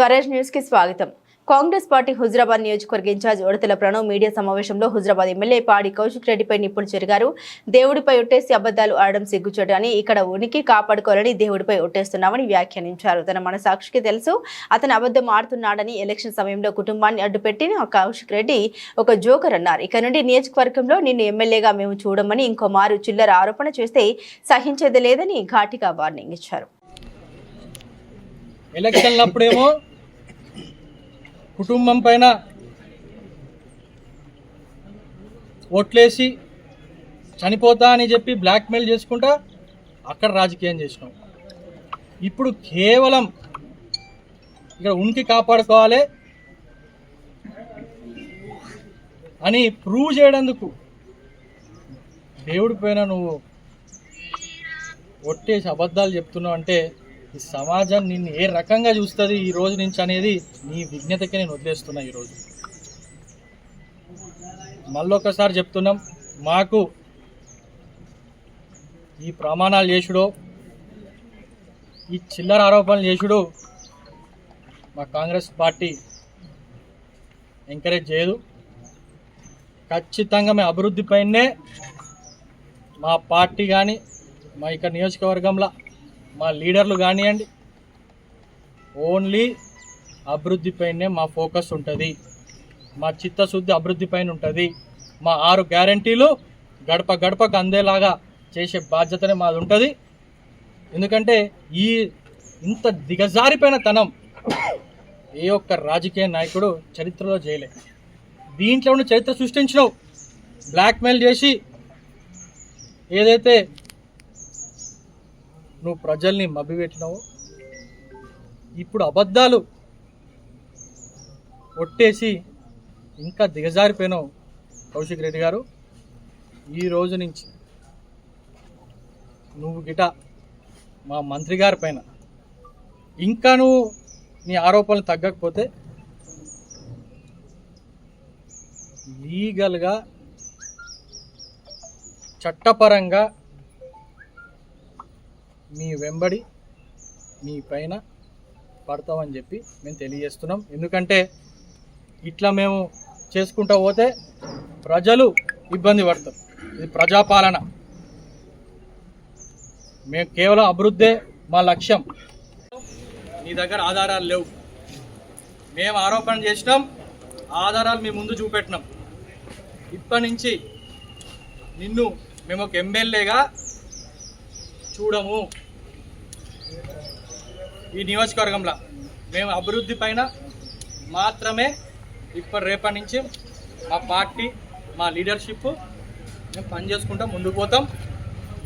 స్వరాజ్ న్యూస్కి స్వాగతం. కాంగ్రెస్ పార్టీ హుజరాబాద్ నియోజకవర్గ ఇన్ఛార్జ్ ఉడతల ప్రణవ్ మీడియా సమావేశంలో హుజరాబాద్ ఎమ్మెల్యే పాడి కౌశిక్ రెడ్డిపై నిప్పులు చెరిగారు. దేవుడిపై ఒట్టేసి అబద్దాలు ఆడడం సిగ్గుచోటు అని ఇక్కడ ఉనికి కాపాడుకోవాలని దేవుడిపై ఒట్టేస్తున్నామని వ్యాఖ్యానించారు. తన మన సాక్షికి తెలుసు అతను అబద్ధం ఆడుతున్నాడని ఎలక్షన్ సమయంలో కుటుంబాన్ని అడ్డుపెట్టిన కౌశిక్ రెడ్డి ఒక జోకర్ అన్నారు. ఇక నుండి నియోజకవర్గంలో నిన్ను ఎమ్మెల్యేగా మేము చూడమని ఇంకో మారు చిల్లర ఆరోపణ చేస్తే సహించేది లేదని ఘాటిగా వార్నింగ్ ఇచ్చారు. ఎలక్షన్లప్పుడేమో కుటుంబం పైన ఓట్లేసి చనిపోతా అని చెప్పి బ్లాక్మెయిల్ చేసుకుంటా అక్కడ రాజకీయం చేసినాం. ఇప్పుడు కేవలం ఇక్కడ ఉనికి కాపాడుకోవాలి అని ప్రూవ్ చేయడందుకు దేవుడి పైన నువ్వు ఒట్టేసి అబద్ధాలు చెప్తున్నావు అంటే ఈ సమాజం నిన్ను ఏ రకంగా చూస్తుంది ఈ రోజు నుంచి అనేది నీ విజ్ఞతకి నేను వదిలేస్తున్నా ఈరోజు మళ్ళొకసారి చెప్తున్నాం మాకు ఈ ప్రమాణాలు చేసుడో ఈ చిల్లర ఆరోపణలు చేసుడు మా కాంగ్రెస్ పార్టీ ఎంకరేజ్ చేయదు. ఖచ్చితంగా మేము అభివృద్ధి పైనే మా పార్టీ కానీ మా ఇక నియోజకవర్గంలో మా లీడర్లు కానివ్వండి ఓన్లీ అభివృద్ధిపైనే మా ఫోకస్ ఉంటుంది. మా చిత్తశుద్ధి అభివృద్ధిపైన ఉంటుంది. మా ఆరు గ్యారంటీలు గడప గడపకు అందేలాగా చేసే బాధ్యతనే మాది ఉంటుంది. ఎందుకంటే ఈ ఇంత దిగజారిపోయిన తనం ఏ ఒక్క రాజకీయ నాయకుడు చరిత్రలో చేయలే. దీంట్లో ఉన్న చరిత్ర సృష్టించినావు. బ్లాక్మెయిల్ చేసి ఏదైతే నువ్వు ప్రజల్ని మభ్యపెట్టినావు. ఇప్పుడు అబద్ధాలు ఒట్టేసి ఇంకా దిగజారిపోయినావు కౌశిక్ రెడ్డి గారు. ఈ రోజు నుంచి నువ్వు గిట మా మంత్రి గారి పైన ఇంకా నువ్వు నీ ఆరోపణలు తగ్గకపోతే లీగల్గా చట్టపరంగా మీ వెంబడి మీ పైన పడతామని చెప్పి మేము తెలియజేస్తున్నాం. ఎందుకంటే ఇట్లా మేము చేసుకుంటా పోతే ప్రజలు ఇబ్బంది పడతారు. ఇది ప్రజాపాలన. మేము కేవలం అభివృద్ధే మా లక్ష్యం. నీ దగ్గర ఆధారాలు లేవు. మేము ఆరోపణ చేసినాం. ఆధారాలు మీ ముందు చూపెట్టినాం. ఇప్పటి నుంచి నిన్ను మేము ఒక ఎమ్మెల్యేగా చూడము. ఈ నియోజకవర్గంలో మేము అభివృద్ధి పైన మాత్రమే ఇప్పటి రేపటి నుంచి మా పార్టీ మా లీడర్షిప్ మేము పనిచేసుకుంటాం ముందుకు పోతాం.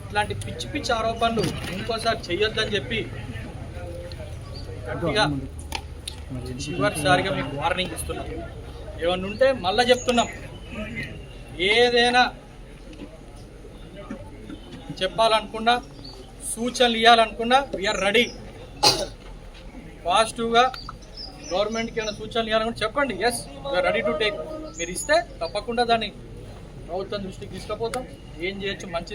ఇట్లాంటి పిచ్చి పిచ్చి ఆరోపణలు ఇంకోసారి చెయ్యొద్దని చెప్పి గట్టిగా చివరిసారిగా మీకు వార్నింగ్ ఇస్తున్నాం. ఏమన్నా ఉంటే మళ్ళీ చెప్తున్నాం. ఏదైనా చెప్పాలనుకున్నా సూచనలు ఇవ్వాలనుకున్నా వీఆర్ రెడీ పాజిటివ్గా గవర్నమెంట్కి ఏమైనా సూచనలు ఇవ్వాలనుకుంటే చెప్పండి. Yes we are ready to take మీరు ఇస్తే తప్పకుండా దాన్ని ప్రభుత్వం దృష్టికి తీసుకుపోతాం. ఏం చేయొచ్చు? మంచి